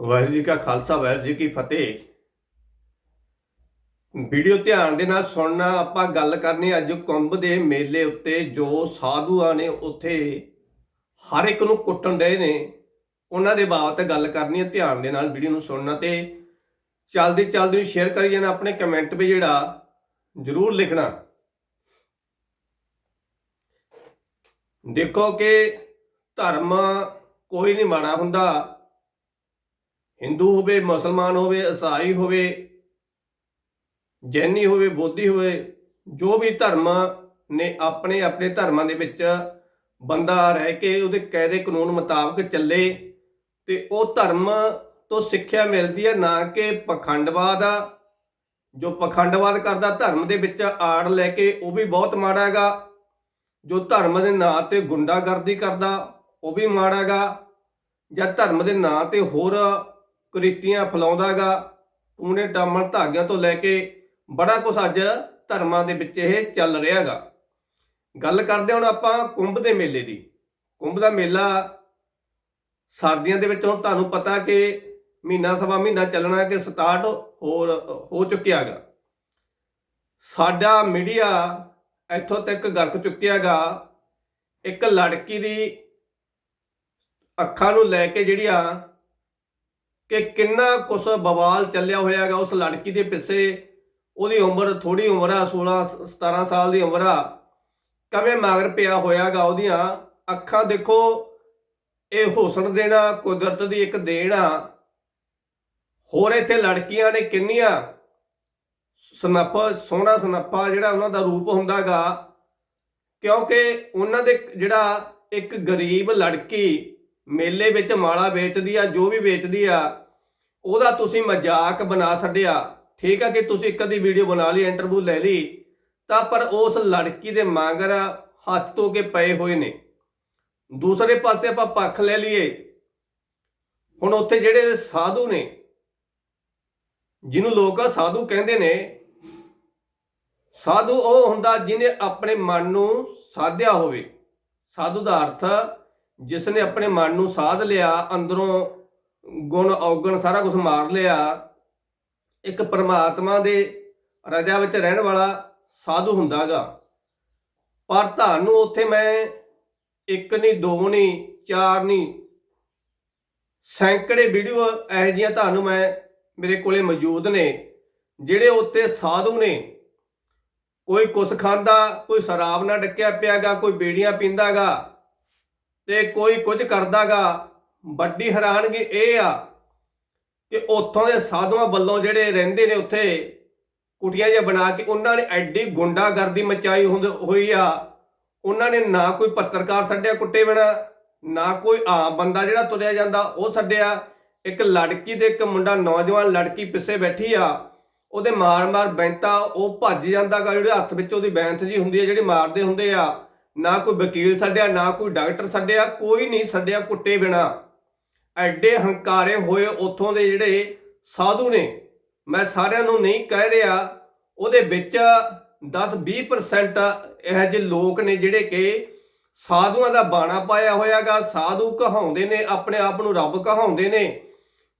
ਵਾਹਿਗੁਰੂ ਜੀ ਕਾ ਖਾਲਸਾ, ਵਾਹਿਗੁਰੂ ਜੀ ਕੀ ਫਤਿਹ। ਵੀਡੀਓ ਧਿਆਨ ਦੇ ਨਾਲ ਸੁਣਨਾ, ਆਪਾਂ ਗੱਲ ਕਰਨੀ ਅੱਜ ਕੁੰਭ ਦੇ ਮੇਲੇ ਉੱਤੇ, ਜੋ ਸਾਧੂਆਂ ਨੇ ਉੱਥੇ ਹਰ ਇੱਕ ਨੂੰ ਕੁੱਟਣ ਡਏ ਨੇ, ਉਹਨਾਂ ਦੇ ਬਾਬਤ ਗੱਲ ਕਰਨੀ ਹੈ ਧਿਆਨ ਦੇ ਨਾਲ ਵੀਡੀਓ ਨੂੰ ਸੁਣਨਾ ਤੇ ਚਲਦੀ ਚਲਦੀ ਸ਼ੇਅਰ ਕਰੀ ਜਾਣਾ ਆਪਣੇ ਕਮੈਂਟ 'ਤੇ ਜਿਹੜਾ, ਜ਼ਰੂਰ ਲਿਖਣਾ। ਦੇਖੋ ਕਿ ਧਰਮ ਕੋਈ ਨਹੀਂ ਮਾੜਾ ਹੁੰਦਾ। ਹਿੰਦੂ ਹੋਵੇ, ਮੁਸਲਮਾਨ ਹੋਵੇ ਈਸਾਈ ਹੋਵੇ, ਜੈਨੀ ਹੋਵੇ, ਬੋਧੀ ਹੋਵੇ, ਜੋ ਵੀ ਧਰਮ ਨੇ ਆਪਣੇ ਆਪਣੇ ਧਰਮਾਂ ਦੇ ਵਿੱਚ ਬੰਦਾ ਰਹਿ ਕੇ ਉਹਦੇ ਕਾਇਦੇ ਕਾਨੂੰਨ ਮੁਤਾਬਕ ਚੱਲੇ ਤੇ ਉਹ ਧਰਮ ਤੋਂ ਸਿੱਖਿਆ ਮਿਲਦੀ ਹੈ, ਨਾ ਕਿ ਪਖੰਡਵਾਦ ਆ ਜੋ ਪਖੰਡਵਾਦ ਕਰਦਾ ਧਰਮ ਦੇ ਵਿੱਚ ਆੜ ਲੈ ਕੇ ਉਹ ਵੀ ਬਹੁਤ ਮਾੜਾ ਹੈਗਾ, ਜੋ ਧਰਮ ਦੇ ਨਾਂ ਤੇ ਗੁੰਡਾਗਰਦੀ ਕਰਦਾ ਉਹ ਵੀ ਮਾੜਾ ਹੈਗਾ, ਜਾਂ ਧਰਮ ਦੇ ਨਾਂ ਤੇ ਹੋਰ ਕੁਰੀਤੀਆਂ ਫੈਲਾਉਂਦਾਗਾ। ਟੂਣੇ ਟਾਮਣ ਧਾਗਿਆਂ ਤੋਂ ਲੈ ਕੇ ਬੜਾ ਕੁਝ ਅੱਜ ਧਰਮਾਂ ਦੇ ਵਿੱਚ ਇਹ ਚੱਲ ਰਿਹਾਗਾ। ਗੱਲ ਕਰਦੇ ਹੁਣ ਆਪਾਂ ਕੁੰਭ ਦੇ ਮੇਲੇ ਦੀ। ਕੁੰਭ ਦਾ ਮੇਲਾ ਸਰਦੀਆਂ ਦੇ ਵਿੱਚ ਹੁਣ ਤੁਹਾਨੂੰ ਪਤਾ ਕਿ ਮਹੀਨਾ ਸਵਾ ਮਹੀਨਾ ਚੱਲਣਾ ਕਿ ਸਟਾਰਟ ਹੋਰ ਹੋ ਚੁੱਕਿਆਗਾ। ਸਾਡਾ ਮੀਡੀਆ ਇੱਥੋਂ ਤੱਕ ਗਰਕ ਚੁੱਕਿਆਗਾ, ਇੱਕ ਲੜਕੀ ਦੀ ਅੱਖਾਂ ਨੂੰ ਲੈ ਕੇ ਜਿਹੜੀਆਂ ਕਿ ਕਿੰਨਾ ਕੁਛ ਬਵਾਲ ਚੱਲਿਆ ਹੋਇਆਗਾ ਉਸ ਲੜਕੀ ਦੇ ਪਿੱਛੇ। ਉਹਦੀ ਉਮਰ ਥੋੜੀ ਉਮਰ ਆ 16 17 ਸਾਲ ਦੀ ਉਮਰ ਆ। ਕਵੇਂ ਮਗਰ ਪਿਆ ਹੋਇਆਗਾ ਉਹਦੀਆਂ ਅੱਖਾਂ ਦੇਖੋ। ਇਹ ਹੁਸਨ ਦੇਣਾ, ਕੁਦਰਤ ਦੀ ਇੱਕ ਦੇਣ ਆ। ਹੋਰ ਇੱਥੇ ਲੜਕੀਆਂ ਨੇ ਕਿੰਨੀਆਂ? ਸਨੱਪਾ, ਸੋਹਣਾ ਸਨੱਪਾ ਜਿਹੜਾ ਉਹਨਾਂ ਦਾ ਰੂਪ ਹੁੰਦਾਗਾ। ਕਿਉਂਕਿ ਉਹਨਾਂ ਦੇ ਜਿਹੜਾ ਇੱਕ ਗਰੀਬ ਲੜਕੀ ਮੇਲੇ ਵਿੱਚ ਮਾਲਾ ਵੇਚਦੀ ਆ, ਜੋ ਵੀ ਵੇਚਦੀ ਆ, ਉਹਦਾ ਤੁਸੀਂ ਮਜ਼ਾਕ ਬਣਾ ਛੱਡਿਆ। ਠੀਕ ਆ ਕਿ ਤੁਸੀਂ ਇੱਕ ਅੱਧੀ ਵੀਡੀਓ ਬਣਾ ਲਈ, ਇੰਟਰਵਿਊ ਲੈ ਲਈ, ਤਾਂ ਪਰ ਉਸ ਲੜਕੀ ਦੇ ਮਾਂਗਰ ਹੱਥ ਧੋ ਕੇ ਪਏ ਹੋਏ ਨੇ। ਦੂਸਰੇ ਪਾਸੇ ਆਪਾਂ ਪੱਖ ਲੈ ਲਈਏ। ਹੁਣ ਉੱਥੇ ਜਿਹੜੇ ਸਾਧੂ ਨੇ, ਜਿਹਨੂੰ ਲੋਕ ਸਾਧੂ ਕਹਿੰਦੇ ਨੇ, ਸਾਧੂ ਉਹ ਹੁੰਦਾ ਜਿਹਨੇ ਆਪਣੇ ਮਨ ਨੂੰ ਸਾਧਿਆ ਹੋਵੇ। ਸਾਧੂ ਦਾ ਅਰਥ ਜਿਸ ਨੇ ਆਪਣੇ ਮਨ ਨੂੰ ਸਾਧ ਲਿਆ, ਅੰਦਰੋਂ ਗੁਣ, ਔਗਣ, ਸਾਰਾ ਕੁਝ ਮਾਰ ਲਿਆ, ਇੱਕ ਪਰਮਾਤਮਾ ਦੇ ਰਜਾ ਵਿੱਚ ਰਹਿਣ ਵਾਲਾ ਸਾਧੂ ਹੁੰਦਾਗਾ। ਪਰ ਤੁਹਾਨੂੰ ਉੱਥੇ ਮੈਂ ਇੱਕ ਨਹੀਂ ਦੋ ਨਹੀਂ ਚਾਰ ਨਹੀਂ ਸੈਂਕੜੇ ਵੀਡੀਓ ਇਹੋ ਜਿਹੀਆਂ ਤੁਹਾਨੂੰ ਮੈਂ ਮੇਰੇ ਕੋਲੇ ਮੌਜੂਦ ਨੇ, ਜਿਹੜੇ ਉੱਤੇ ਸਾਧੂ ਨੇ। ਕੋਈ ਕੁਛ ਖਾਂਦਾ, ਕੋਈ ਸ਼ਰਾਬ ਨਾਲ ਡੱਕਿਆ ਪਿਆਗਾ, ਕੋਈ ਬੀੜੀਆਂ ਪੀਂਦਾਗਾ। ਤੇ ਕੋਈ ਕੁਝ ਕਰਦਾਗਾ। ਵੱਡੀ ਹੈਰਾਨਗੀ ਇਹ ਆ ਕਿ ਉੱਥੋਂ ਦੇ ਸਾਧੂਆਂ ਵੱਲੋਂ ਜਿਹੜੇ ਰਹਿੰਦੇ ਨੇ ਉੱਥੇ, ਕੁਟੀਆਂ ਜਿਹਾ ਬਣਾ ਕੇ ਉਹਨਾਂ ਨੇ ਐਡੀ ਗੁੰਡਾਗਰਦੀ ਮਚਾਈ ਹੁੰਦ- ਹੋਈ ਆ। ਉਹਨਾਂ ਨੇ ਨਾ ਕੋਈ ਪੱਤਰਕਾਰ ਛੱਡਿਆ ਕੁੱਟੇ ਬਿਨਾ, ਨਾ ਕੋਈ ਆਮ ਬੰਦਾ ਜਿਹੜਾ ਤੁਰਿਆ ਜਾਂਦਾ ਉਹ ਛੱਡਿਆ ਇੱਕ ਲੜਕੀ ਤੇ ਇੱਕ ਮੁੰਡਾ, ਨੌਜਵਾਨ ਲੜਕੀ ਪਿੱਛੇ ਬੈਠੀ ਆ। ਉਹਦੇ ਮਾਰ-ਮਾਰ ਬੈਂਤਾ, ਉਹ ਭੱਜ ਜਾਂਦਾਗਾ, ਜਿਹੜੇ ਹੱਥ ਵਿੱਚ ਉਹਦੀ ਬੈਂਤ ਜੀ ਹੁੰਦੀ ਹੈ ਜਿਹੜੀ ਮਾਰਦੇ ਹੁੰਦੇ ਆ। ਨਾ ਕੋਈ ਵਕੀਲ ਛੱਡਿਆ ਨਾ ਕੋਈ ਡਾਕਟਰ ਛੱਡਿਆ ਕੋਈ ਨਹੀਂ ਛੱਡਿਆ ਕੁੱਟੇ ਬਿਨਾ। ਐਡੇ ਹੰਕਾਰੇ ਹੋਏ ਉੱਥੋਂ ਦੇ ਜਿਹੜੇ ਸਾਧੂ ਨੇ, ਮੈਂ ਸਾਰਿਆਂ ਨੂੰ ਨਹੀਂ ਕਹਿ ਰਿਹਾ, ਉਹਦੇ ਵਿੱਚ 10-20% ਇਹੋ ਜਿਹੇ ਲੋਕ ਨੇ ਜਿਹੜੇ ਕਿ ਸਾਧੂਆਂ ਦਾ ਬਾਣਾ ਪਾਇਆ ਹੋਇਆਗਾ, ਸਾਧੂ ਕਹਾਉਂਦੇ ਨੇ, ਆਪਣੇ ਆਪ ਨੂੰ ਰੱਬ ਕਹਾਉਂਦੇ ਨੇ।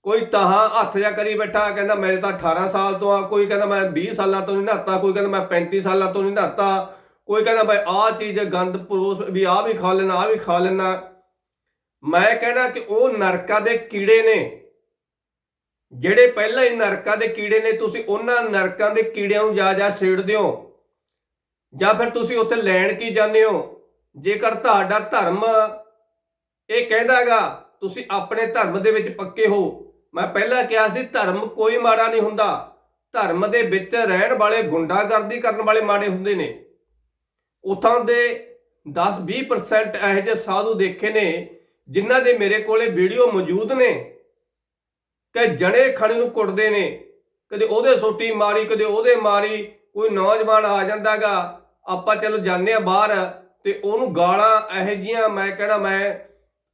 ਕੋਈ ਤਹਾਂ ਹੱਥ ਜਾ ਕਰੀ ਬੈਠਾ, ਕਹਿੰਦਾ ਮੇਰੇ ਤਾਂ 18 ਸਾਲ ਤੋਂ ਆ, ਕੋਈ ਕਹਿੰਦਾ ਮੈਂ 20 ਸਾਲਾਂ ਤੋਂ ਨਹੀਂ ਨਹਾਤਾ, ਕੋਈ ਕਹਿੰਦਾ ਮੈਂ 35 ਸਾਲਾਂ ਤੋਂ ਨਹੀਂ ਨਹਾਤਾ। ਕੋਈ ਕਹਿੰਦਾ ਭਾਈ ਆਹ ਚੀਜ਼ ਗੰਦ ਪਰੋਸ, ਵੀ ਆਹ ਵੀ ਖਾ ਲੈਣਾ, ਆਹ ਵੀ ਖਾ ਲੈਣਾ। ਮੈਂ ਕਹਿਣਾ ਕਿ ਉਹ ਨਰਕਾਂ ਦੇ ਕੀੜੇ ਨੇ। ਜਿਹੜੇ ਪਹਿਲਾਂ ਹੀ ਨਰਕਾਂ ਦੇ ਕੀੜੇ ਨੇ, ਤੁਸੀਂ ਉਹਨਾਂ ਨਰਕਾਂ ਦੇ ਕੀੜਿਆਂ ਨੂੰ ਜਾ ਜਾ ਛੇੜਦੇ ਹੋ। ਜਾਂ ਫਿਰ ਤੁਸੀਂ ਉੱਥੇ ਲੈਣ ਕੀ ਜਾਂਦੇ ਹੋ? ਜੇਕਰ ਤੁਹਾਡਾ ਧਰਮ ਇਹ ਕਹਿੰਦਾਗਾ ਤੁਸੀਂ ਆਪਣੇ ਧਰਮ ਦੇ ਵਿੱਚ ਪੱਕੇ ਹੋ। ਮੈਂ ਪਹਿਲਾਂ ਕਿਹਾ ਸੀ, ਧਰਮ ਕੋਈ ਮਾੜਾ ਨਹੀਂ ਹੁੰਦਾ। ਧਰਮ ਦੇ ਵਿੱਚ ਰਹਿਣ ਵਾਲੇ ਗੁੰਡਾਗਰਦੀ ਕਰਨ ਵਾਲੇ ਮਾੜੇ ਹੁੰਦੇ ਨੇ। ਉਥਾਂ ਦੇ 10-20% ਇਹੋ ਜਿਹੇ ਸਾਧੂ ਦੇਖੇ ਨੇ, ਜਿਨ੍ਹਾਂ ਦੇ ਮੇਰੇ ਕੋਲੇ ਵੀਡੀਓ ਮੌਜੂਦ ਨੇ, ਕਿ ਜਣੇ ਖਣੇ ਨੂੰ ਕੁੱਟਦੇ ਨੇ, ਕਦੇ ਉਹਦੇ ਸੋਟੀ ਮਾਰੀ, ਕਦੇ ਉਹਦੇ ਮਾਰੀ, ਕੋਈ ਨੌਜਵਾਨ ਆ ਜਾਂਦਾਗਾ ਆਪਾਂ ਚਲੋ ਜਾਂਦੇ ਆ ਬਾਹਰ ਤੇ ਉਹਨੂੰ ਗਾਲਾਂ ਇਹੋ ਜੀਆਂ ਮੈਂ ਕਹਿਣਾ ਮੈਂ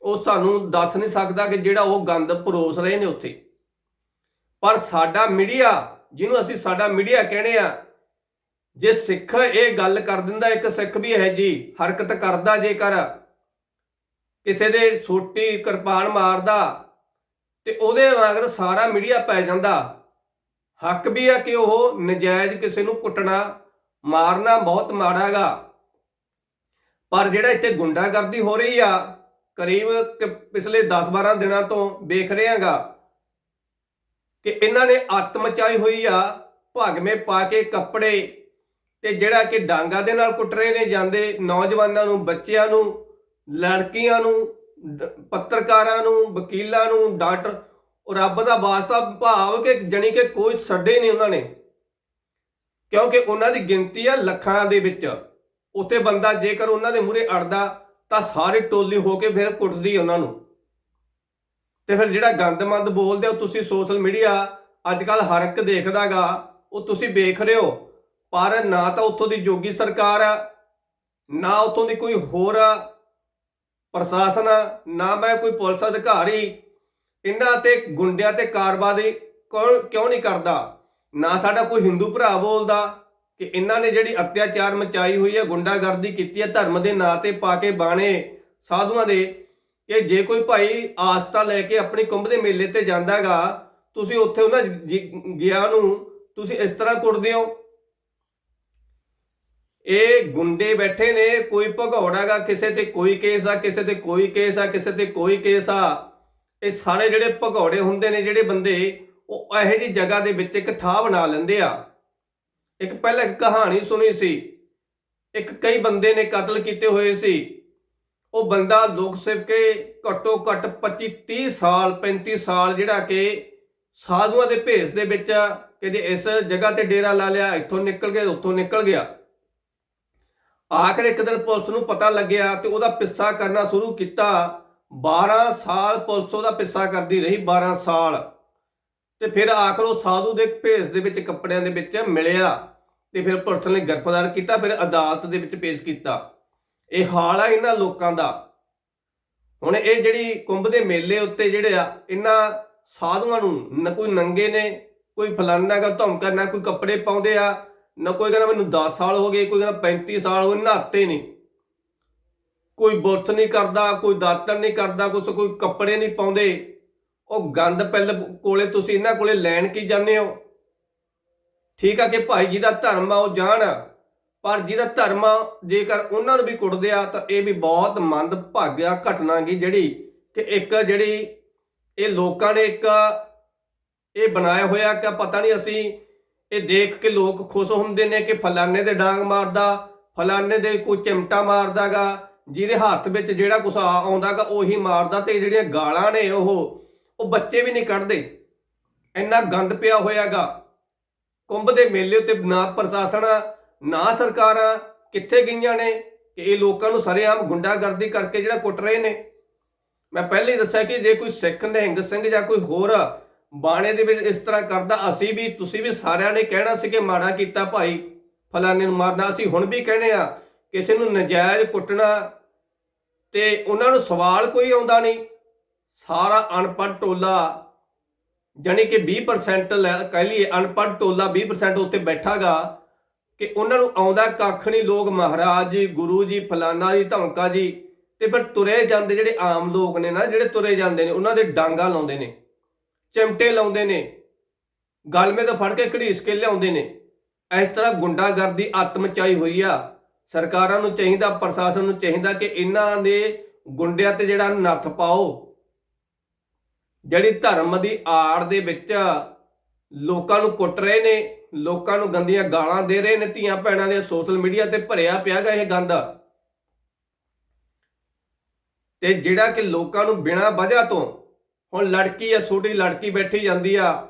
ਉਹ ਸਾਨੂੰ ਦੱਸ ਨਹੀਂ ਸਕਦਾ ਕਿ ਜਿਹੜਾ ਉਹ ਗੰਦ ਪਰੋਸ ਰਹੇ ਨੇ ਉੱਥੇ। ਪਰ ਸਾਡਾ ਮੀਡੀਆ, ਜਿਹਨੂੰ ਅਸੀਂ ਸਾਡਾ ਮੀਡੀਆ ਕਹਿੰਦੇ ਆ ਜੇ ਸਿੱਖ ਇਹ ਗੱਲ ਕਰ ਦਿੰਦਾ, ਇੱਕ ਸਿੱਖ ਵੀ ਹੈ ਜੀ, ਹਰਕਤ ਕਰਦਾ ਜੇਕਰ ਕਿਸੇ ਦੇ ਛੋਟੀ ਕਿਰਪਾਨ ਮਾਰਦਾ ਤੇ ਉਹਦੇ ਵਾਂਗਰ ਸਾਰਾ ਮੀਡੀਆ ਪੈ ਜਾਂਦਾ। ਹੱਕ ਵੀ ਆ ਕਿ ਉਹ ਨਜਾਇਜ਼ ਕਿਸੇ ਨੂੰ ਕੁੱਟਣਾ, ਮਾਰਨਾ ਬਹੁਤ ਮਾੜਾ ਗਾ ਪਰ ਜਿਹੜਾ ਇੱਥੇ ਗੁੰਡਾਗਰਦੀ ਹੋ ਰਹੀ ਆ, ਕਰੀਬ ਪਿਛਲੇ 10-12 ਦਿਨਾਂ ਤੋਂ ਵੇਖ ਰਹੇ ਹਾਂਗਾ ਕਿ ਇਹਨਾਂ ਨੇ ਅੱਤ ਮਚਾਈ ਹੋਈ ਆ ਭਾਗਵੇਂ ਪਾ ਕੇ ਕੱਪੜੇ ਤੇ ਜਿਹੜਾ ਕਿ ਡਾਂਗਾ ਦੇ ਨਾਲ ਕੁੱਟ ਰਹੇ ਨੇ ਜਾਂਦੇ ਨੌਜਵਾਨਾਂ ਨੂੰ, ਬੱਚਿਆਂ ਨੂੰ, ਲੜਕੀਆਂ ਨੂੰ ਪੱਤਰਕਾਰਾਂ ਨੂੰ, ਵਕੀਲਾਂ ਨੂੰ, ਡਾਕਟਰ ਰੱਬ ਦਾ ਵਾਸਤਾ ਭਾਵ ਕਿ ਜਣੀ ਕਿ ਕੋਈ ਛੱਡੇ ਨਹੀਂ ਉਹਨਾਂ ਨੇ। ਕਿਉਂਕਿ ਉਹਨਾਂ ਦੀ ਗਿਣਤੀ ਆ ਲੱਖਾਂ ਦੇ ਵਿੱਚ। ਉੱਥੇ ਬੰਦਾ ਜੇਕਰ ਉਹਨਾਂ ਦੇ ਮੂਹਰੇ ਅੜਦਾ ਤਾਂ ਸਾਰੇ ਟੋਲੀ ਹੋ ਕੇ ਫਿਰ ਕੁੱਟਦੀ ਉਹਨਾਂ ਨੂੰ। ਤੇ ਫਿਰ ਜਿਹੜਾ ਗੰਦਮੰਦ ਬੋਲਦੇ ਹੋ ਤੁਸੀਂ ਸੋਸ਼ਲ ਮੀਡੀਆ ਅੱਜ ਕੱਲ ਹਰ ਇੱਕ ਦੇਖਦਾਗਾ, ਉਹ ਤੁਸੀਂ ਵੇਖ ਰਹੇ ਹੋ। ਪਰ ਨਾ ਤਾਂ ਉੱਥੋਂ ਦੀ ਜੋਗੀ ਸਰਕਾਰ ਆ ਨਾ ਉੱਥੋਂ ਦੀ ਕੋਈ ਹੋਰ ਪ੍ਰਸ਼ਾਸਨ ਆ, ਨਾ ਮੈਂ ਕੋਈ ਪੁਲਿਸ ਅਧਿਕਾਰੀ। ਇਹਨਾਂ ਤੇ ਗੁੰਡਿਆਂ ਤੇ ਕਾਰਵਾਈ ਕੌਣ ਕਿਉਂ ਨਹੀਂ ਕਰਦਾ? ਨਾ ਸਾਡਾ ਕੋਈ ਹਿੰਦੂ ਭਰਾ ਬੋਲਦਾ ਕਿ ਇਹਨਾਂ ਨੇ ਜਿਹੜੀ ਅਤਿਆਚਾਰ ਮਚਾਈ ਹੋਈ ਹੈ ਗੁੰਡਾਗਰਦੀ ਕੀਤੀ ਹੈ ਧਰਮ ਦੇ ਨਾਂ ਤੇ ਪਾ ਕੇ ਬਾਣੇ ਸਾਧੂਆਂ ਦੇ ਕਿ ਜੇ ਕੋਈ ਭਾਈ ਆਸਤਾ ਲੈ ਕੇ ਆਪਣੀ ਕੁੰਭ ਦੇ ਮੇਲੇ ਤੇ ਜਾਂਦਾਗਾ ਤੁਸੀਂ ਉੱਥੇ ਉਹਨਾਂ ਗਿਆ ਨੂੰ ਤੁਸੀਂ ਇਸ ਤਰ੍ਹਾਂ ਕੁੱਟਦੇ ਹੋ। ਇਹ ਗੁੰਡੇ ਬੈਠੇ ਨੇ, ਕੋਈ ਭਗੌੜਾਗਾ, ਕਿਸੇ ਤੇ ਕੋਈ ਕੇਸ ਆ, ਕਿਸੇ ਤੇ ਕੋਈ ਕੇਸ ਆ, ਕਿਸੇ ਤੇ ਕੋਈ ਕੇਸ ਆ। ਇਹ ਸਾਰੇ ਜਿਹੜੇ ਭਗੌੜੇ ਹੁੰਦੇ ਨੇ, ਜਿਹੜੇ ਬੰਦੇ, ਉਹ ਇਹੋ ਜੀ ਜਗ੍ਹਾ ਦੇ ਵਿੱਚ ਇੱਕ ਠਾਹ ਬਣਾ ਲੈਂਦੇ ਆ। ਇੱਕ ਪਹਿਲਾਂ ਇੱਕ ਕਹਾਣੀ ਸੁਣੀ ਸੀ। ਇੱਕ ਕਈ ਬੰਦੇ ਨੇ ਕਤਲ ਕੀਤੇ ਹੋਏ ਸੀ। ਉਹ ਬੰਦਾ ਲੋਕ ਸੇਵਕੇ ਘੱਟੋ ਘੱਟ 25 30 ਸਾਲ 35 ਸਾਲ ਜਿਹੜਾ ਕਿ ਸਾਧੂਆਂ ਦੇ ਭੇਸ ਦੇ ਵਿੱਚ ਕਿਤੇ ਇਸ ਜਗ੍ਹਾ ਤੇ ਡੇਰਾ ਲਾ ਲਿਆ, ਇੱਥੋਂ ਨਿਕਲ ਗਿਆ, ਉੱਥੋਂ ਨਿਕਲ ਗਿਆ। ਆਖਰ ਇੱਕ ਦਿਨ ਪੁਲਿਸ ਨੂੰ ਪਤਾ ਲੱਗਿਆ ਤੇ ਉਹਦਾ ਪਿੱਛਾ ਕਰਨਾ ਸ਼ੁਰੂ ਕੀਤਾ। 12 ਸਾਲ ਪੁਲਿਸ ਉਹਦਾ ਪਿੱਛਾ ਕਰਦੀ ਰਹੀ 12 ਸਾਲ। ਤੇ ਫਿਰ ਆਖਰ ਉਹ ਸਾਧੂ ਦੇ ਭੇਸ ਦੇ ਵਿੱਚ, ਕੱਪੜਿਆਂ ਦੇ ਵਿੱਚ ਮਿਲਿਆ ਤੇ ਫਿਰ ਪੁਲਿਸ ਨੇ ਗ੍ਰਿਫਤਾਰ ਕੀਤਾ, ਫਿਰ ਅਦਾਲਤ ਦੇ ਵਿੱਚ ਪੇਸ਼ ਕੀਤਾ। ਇਹ ਹਾਲ ਆ ਇਹਨਾਂ ਲੋਕਾਂ ਦਾ। ਹੁਣ ਇਹ ਜਿਹੜੀ ਕੁੰਭ ਦੇ ਮੇਲੇ ਉੱਤੇ ਜਿਹੜੇ ਆ, ਇਹਨਾਂ ਸਾਧੂਆਂ ਨੂੰ ਨਾ, ਕੋਈ ਨੰਗੇ ਨੇ, ਕੋਈ ਫਲਾਨਾ ਗਾ ਧਮਕਾ ਨਾ, ਕੋਈ ਕੱਪੜੇ ਪਾਉਂਦੇ ਆ ਨਾ ਕੋਈ ਕਹਿੰਦਾ ਮੈਨੂੰ 10 ਸਾਲ ਹੋ ਗਏ, ਕੋਈ ਕਹਿੰਦਾ 35 ਸਾਲ ਹੋ ਗਏ, ਨਹਾਤੇ ਨਹੀਂ। ਕੋਈ ਬੁਰਤ ਨਹੀਂ ਕਰਦਾ, ਕੋਈ ਦਾਤਣ ਨਹੀਂ ਕਰਦਾ, ਕੁਛ ਕੋਈ ਕੱਪੜੇ ਨਹੀਂ ਪਾਉਂਦੇ। ਉਹ ਗੰਦ ਪਿੱਲ ਕੋਲੇ ਤੁਸੀਂ ਇਹਨਾਂ ਕੋਲੇ ਲੈਣ ਕੀ ਜਾਂਦੇ ਹੋ? ਠੀਕ ਆ ਕਿ ਭਾਈ ਜੀ ਦਾ ਧਰਮ ਆ, ਉਹ ਜਾਣ। ਪਰ ਜਿਹਦਾ ਧਰਮ ਆ, ਜੇਕਰ ਉਹਨਾਂ ਨੂੰ ਵੀ ਕੁੱਟਦੇ ਆ, ਤਾਂ ਇਹ ਵੀ ਬਹੁਤ ਮੰਦ ਭਾਗਿਆ ਘਟਨਾ ਗਈ ਜਿਹੜੀ ਕਿ ਇੱਕ ਜਿਹੜੀ ਇਹ ਲੋਕਾਂ ਨੇ ਇੱਕ ਇਹ ਬਣਾਇਆ ਹੋਇਆ ਕਿ ਪਤਾ ਨਹੀਂ ਅਸੀਂ ਇਹ ਦੇਖ ਕੇ ਲੋਕ ਖੁਸ਼ ਹੁੰਦੇ ਨੇ ਕਿ ਫਲਾਣੇ ਦੇ ਡਾਂਗ ਮਾਰਦਾ ਫਲਾਣੇ ਦੇ ਕੋਈ ਚਿਮਟਾ ਮਾਰਦਾਗਾ ਜਿਹਦੇ ਹੱਥ ਵਿੱਚ ਜਿਹੜਾ ਕੁਛ ਆ- ਆਉਂਦਾਗਾ ਉਹੀ ਮਾਰਦਾ ਤੇ ਜਿਹੜੀਆਂ ਗਾਲਾਂ ਨੇ ਉਹ ਉਹ ਬੱਚੇ ਵੀ ਨਹੀਂ ਕੱਢਦੇ। ਇੰਨਾ ਗੰਦ ਪਿਆ ਹੋਇਆਗਾ। ਕੁੰਭ ਦੇ ਮੇਲੇ ਉੱਤੇ ਨਾ ਪ੍ਰਸ਼ਾਸਨ ਆ, ਨਾ ਸਰਕਾਰਾਂ ਕਿੱਥੇ ਗਈਆਂ ਨੇ ਕਿ ਇਹ ਲੋਕਾਂ ਨੂੰ ਸਰੇਆਮ ਗੁੰਡਾਗਰਦੀ ਕਰਕੇ ਜਿਹੜਾ ਕੁੱਟ ਰਹੇ ਨੇ? ਮੈਂ ਪਹਿਲੇ ਹੀ ਦੱਸਿਆ ਕਿ ਜੇ ਕੋਈ ਸਿੱਖ ਨਿਹੰਗ ਸਿੰਘ ਜਾਂ ਕੋਈ ਹੋਰ ਬਾਣੇ ਦੇ ਵਿੱਚ ਇਸ ਤਰ੍ਹਾਂ ਕਰਦਾ, ਅਸੀਂ ਵੀ, ਤੁਸੀਂ ਵੀ ਸਾਰਿਆਂ ਨੇ ਕਹਿਣਾ ਸੀ ਕਿ ਮਾੜਾ ਕੀਤਾ ਭਾਈ, ਫਲਾਣੇ ਨੂੰ ਮਾਰਨਾ, ਅਸੀਂ ਹੁਣ ਵੀ ਕਹਿੰਦੇ ਆ ਕਿਸੇ ਨੂੰ ਨਜਾਇਜ਼ ਕੁੱਟਣਾ ਤੇ ਉਹਨਾਂ ਨੂੰ ਸਵਾਲ ਕੋਈ ਆਉਂਦਾ ਨਹੀਂ। ਸਾਰਾ ਅਨਪੜ੍ਹ ਟੋਲਾ, ਜਾਣੀ ਕਿ 20% ਲੈ- ਕਹਿ ਲਈਏ ਅਨਪੜ੍ਹ ਟੋਲਾ 20% ਉੱਤੇ ਬੈਠਾਗਾ ਕਿ ਉਹਨਾਂ ਨੂੰ ਆਉਂਦਾ ਕੱਖ ਨਹੀਂ, ਲੋਕ ਮਹਾਰਾਜ ਜੀ, ਗੁਰੂ ਜੀ ਫਲਾਨਾ ਜੀ, ਧਮਕਾ ਜੀ, ਤੇ ਫਿਰ ਤੁਰੇ ਜਾਂਦੇ ਜਿਹੜੇ ਆਮ ਲੋਕ ਨੇ ਨਾ, ਜਿਹੜੇ ਤੁਰੇ ਜਾਂਦੇ ਨੇ, ਉਹਨਾਂ ਦੇ ਡਾਂਗਾ ਲਾਉਂਦੇ ਨੇ। ਚਿਮਟੇ ਲਾਉਂਦੇ ਨੇ। ਗਲਮੇ ਤੋਂ ਫੜ ਕੇ ਘੜੀਸ ਕੇ ਲਿਆਉਂਦੇ ਨੇ। ਇਸ ਤਰ੍ਹਾਂ ਗੁੰਡਾਗਰਦੀ ਅੱਤ ਹੋਈ ਆ। ਸਰਕਾਰਾਂ ਨੂੰ ਚਾਹੀਦਾ, ਪ੍ਰਸ਼ਾਸਨ ਨੂੰ ਚਾਹੀਦਾ ਕਿ ਇਹਨਾਂ ਦੇ ਗੁੰਡਿਆਂ ਤੇ ਜਿਹੜਾ ਨੱਥ ਪਾਓ। ਜਿਹੜੀ ਧਰਮ ਦੀ ਆੜ ਦੇ ਵਿੱਚ ਲੋਕਾਂ ਨੂੰ ਕੁੱਟ ਰਹੇ ਨੇ, ਲੋਕਾਂ ਨੂੰ ਗੰਦੀਆਂ ਗਾਲਾਂ ਦੇ ਰਹੇ ਨੇ, ਧੀਆਂ ਭੈਣਾਂ ਦੇ ਸੋਸ਼ਲ ਮੀਡੀਆ ਤੇ ਭਰਿਆ ਪਿਆਗਾ ਇਹ ਗੰਦ। ਤੇ ਜਿਹੜਾ ਕਿ ਲੋਕਾਂ ਨੂੰ ਬਿਨਾਂ ਵਜ੍ਹਾ ਤੋਂ ਹੁਣ ਲੜਕੀ ਆ, ਛੋਟੀ ਲੜਕੀ ਬੈਠੀ ਜਾਂਦੀ ਆ,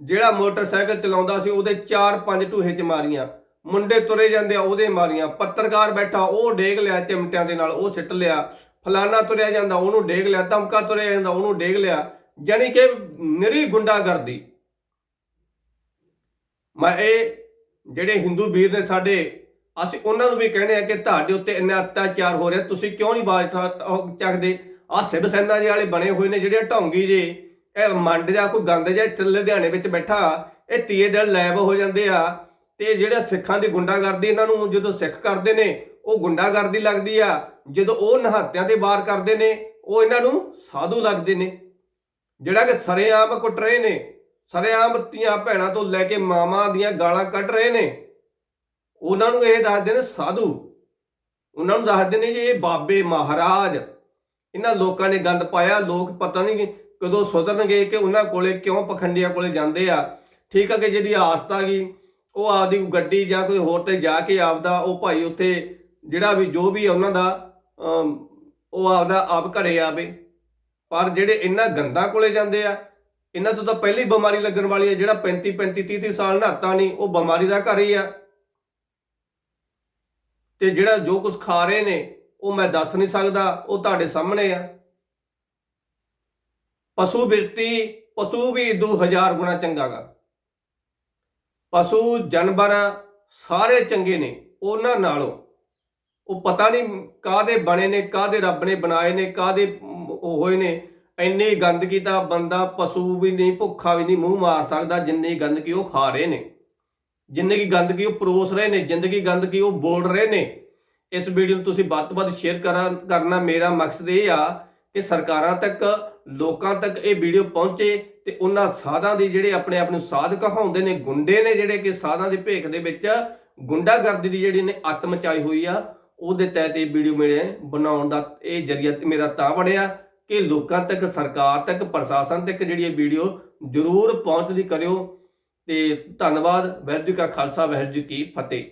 ਜਿਹੜਾ ਮੋਟਰਸਾਈਕਲ ਚਲਾਉਂਦਾ ਸੀ, ਉਹਦੇ 4-5 ਢੂਹੇ ਚ ਮਾਰੀਆਂ। ਮੁੰਡੇ ਤੁਰੇ ਜਾਂਦੇ ਆ, ਉਹਦੇ ਮਾਰੀਆਂ। ਪੱਤਰਕਾਰ ਬੈਠਾ, ਉਹ ਡੇਗ ਲਿਆ ਚਿਮਟਿਆਂ ਦੇ ਨਾਲ, ਉਹ ਸਿੱਟ ਲਿਆ। ਫਲਾਨਾ ਤੁਰਿਆ ਜਾਂਦਾ, ਉਹਨੂੰ ਡੇਗ ਲਿਆ। ਧਮਕਾ ਤੁਰਿਆ ਜਾਂਦਾ, ਉਹਨੂੰ ਡੇਗ ਲਿਆ। ਜਾਣੀ ਕਿ ਨਿਰੀ ਗੁੰਡਾਗਰਦੀ। ਮੈਂ ਇਹ ਜਿਹੜੇ ਹਿੰਦੂ ਵੀਰ ਨੇ ਸਾਡੇ, ਅਸੀਂ ਉਹਨਾਂ ਨੂੰ ਵੀ ਕਹਿੰਦੇ ਆ ਕਿ ਤੁਹਾਡੇ ਉੱਤੇ ਇੰਨਾ ਅਤਿਆਚਾਰ ਹੋ ਰਿਹਾ। ਤੁਸੀਂ ਕਿਉਂ ਨਹੀਂ ਬਾਜ ਚੱਕਦੇ? ਆ ਸਿਵ ਸੈਨਾ ਜੀ ਵਾਲੇ ਬਣੇ ਹੋਏ ਨੇ ਜਿਹੜੇ ਢੌਂਗੀ ਜੇ। ਇਹ ਮੰਡ ਜਾਂ ਕੋਈ ਗੰਦ ਜਾਂ ਇੱਥੇ ਲੁਧਿਆਣੇ ਵਿੱਚ ਬੈਠਾ, ਇਹ ਤੀਏ ਦਿਨ ਲੈਬ ਹੋ ਜਾਂਦੇ ਆ। ਤੇ ਜਿਹੜਾ ਸਿੱਖਾਂ ਦੀ ਗੁੰਡਾਗਰਦੀ ਇਹਨਾਂ ਨੂੰ ਜਦੋਂ ਸਿੱਖ ਕਰਦੇ ਨੇ, ਉਹ ਗੁੰਡਾਗਰਦੀ ਲੱਗਦੀ ਆ। ਜਦੋਂ ਉਹ ਨਹਾਤਿਆਂ ਤੇ ਵਾਰ ਕਰਦੇ ਨੇ, ਉਹ ਇਹਨਾਂ ਨੂੰ ਸਾਧੂ ਲੱਗਦੇ ਨੇ। ਜਿਹੜਾ ਕਿ ਸਰੇਆਮ ਕੁੱਟ ਰਹੇ ਨੇ, ਸਰੇਆਮ ਧੀਆਂ ਭੈਣਾਂ ਤੋਂ ਲੈ ਕੇ ਮਾਵਾਂ ਦੀਆਂ ਗਾਲਾਂ ਕੱਢ ਰਹੇ ਨੇ। ਉਹਨਾਂ ਨੂੰ ਇਹ ਦੱਸਦੇ ਨੇ ਸਾਧੂ। ਉਹਨਾਂ ਨੂੰ ਦੱਸਦੇ ਨੇ ਜੀ, ਇਹ ਬਾਬੇ ਮਹਾਰਾਜ। ਇਹਨਾਂ ਲੋਕਾਂ ਨੇ ਗੰਦ ਪਾਇਆ ਲੋਕ ਪਤਾ ਨਹੀਂ ਕਦੋਂ ਸੁਧਰਨਗੇ ਕਿ ਉਹਨਾਂ ਕੋਲੇ ਕਿਉਂ ਪਖੰਡੀਆਂ ਕੋਲੇ ਜਾਂਦੇ ਆ। ਠੀਕ ਆ ਕਿ ਜਿਹਦੀ ਆਸਤ ਗਈ ਉਹ ਆਪਦੀ ਗੱਡੀ ਜਾਂ ਕੋਈ ਹੋਰ ਤੇ ਜਾ ਕੇ ਆਪਦਾ ਉਹ ਭਾਈ ਉੱਥੇ ਜਿਹੜਾ ਵੀ ਜੋ ਵੀ ਆ ਉਹਨਾਂ ਦਾ ਅਮ, ਉਹ ਆਪਦਾ ਆਪ ਘਰੇ ਆਵੇ। ਪਰ ਜਿਹੜੇ ਇਹਨਾਂ ਗੰਦਾ ਕੋਲੇ ਜਾਂਦੇ ਆ ਇਹਨਾਂ ਤੋਂ ਤਾਂ ਪਹਿਲੀ ਬਿਮਾਰੀ ਲੱਗਣ ਵਾਲੀ ਹੈ ਜਿਹੜਾ 35 35 30 30 ਸਾਲ ਨਹਾਤਾ ਨਹੀਂ ਉਹ ਬਿਮਾਰੀ ਦਾ ਘਰ ਹੀ ਆ। ਤੇ ਜਿਹੜਾ ਜੋ ਕੁਝ ਖਾ ਰਹੇ ਨੇ ਉਹ ਮੈਂ ਦੱਸ ਨਹੀਂ ਸਕਦਾ, ਉਹ ਤੁਹਾਡੇ ਸਾਹਮਣੇ ਆ। ਪਸ਼ੂ ਬਿਰਤੀ, ਪਸ਼ੂ ਵੀ ਇਦੂ ਹਜ਼ਾਰ ਗੁਣਾ ਚੰਗਾਗਾ ਪਸ਼ੂ, ਜਾਨਵਰ ਸਾਰੇ ਚੰਗੇ ਨੇ, ਉਹਨਾਂ ਨਾਲੋਂ। ਉਹ ਪਤਾ ਨਹੀਂ ਕਾਦੇ ਬਣੇ ਨੇ ਕਾਦੇ ਰੱਬ ਨੇ ਬਣਾਏ ਨੇ ਕਾਦੇ ਉਹ ਹੋਏ ਨੇ। ਇੰਨੀ ਗੰਦਗੀ ਦਾ ਬੰਦਾ ਪਸ਼ੂ ਵੀ ਨਹੀਂ, ਭੁੱਖਾ ਵੀ ਨਹੀਂ, ਮੂੰਹ ਮਾਰ ਸਕਦਾ, ਜਿੰਨੀ ਗੰਦਗੀ ਉਹ ਖਾ ਰਹੇ ਨੇ। ਜਿੰਨੀ ਕੀ ਗੰਦਗੀ ਉਹ ਪਰੋਸ ਰਹੇ ਨੇ ਜ਼ਿੰਦਗੀ ਗੰਦਗੀ ਉਹ ਬੋਲ ਰਹੇ ਨੇ। ਇਸ ਵੀਡੀਓ ਨੂੰ ਤੁਸੀਂ ਵੱਧ ਤੋਂ ਵੱਧ ਸ਼ੇਅਰ ਕਰਾਂ, ਕਰਨਾ ਮੇਰਾ ਮਕਸਦ ਇਹ ਆ ਕਿ ਸਰਕਾਰਾਂ ਤੱਕ, ਲੋਕਾਂ ਤੱਕ ਇਹ ਵੀਡੀਓ ਪਹੁੰਚੇ ਤੇ ਉਹਨਾਂ ਸਾਧਾਂ ਦੀ ਜਿਹੜੇ ਆਪਣੇ ਆਪ ਨੂੰ ਸਾਧ ਕਹਾਉਂਦੇ ਨੇ, ਗੁੰਡੇ ਨੇ ਜਿਹੜੇ ਕਿ ਸਾਧਾਂ ਦੇ ਭੇਖ ਦੇ ਵਿੱਚ ਗੁੰਡਾਗਰਦੀ ਦੀ ਜਿਹੜੀ ਨੇ ਅੱਤ ਮਚਾਈ ਹੋਈ ਆ, ਉਹਦੇ ਤਹਿਤ ਇਹ ਵੀਡੀਓ ਮੇਰੇ ਬਣਾਉਣ ਦਾ ਇਹ ਜਰੀਆ ਮੇਰਾ ਤਾਂ ਬਣਿਆ ਕਿ ਲੋਕਾਂ ਤੱਕ, ਸਰਕਾਰ ਤੱਕ, ਪ੍ਰਸ਼ਾਸਨ ਤੱਕ ਜਿਹੜੀ ਇਹ ਵੀਡੀਓ ਜ਼ਰੂਰ ਪਹੁੰਚਦੀ ਕਰਿਓ ਤੇ ਧੰਨਵਾਦ ਵਾਹਿਗੁਰੂ ਜੀ ਕਾ ਖਾਲਸਾ ਵਾਹਿਗੁਰੂ ਜੀ ਕੀ ਫਤਿਹ।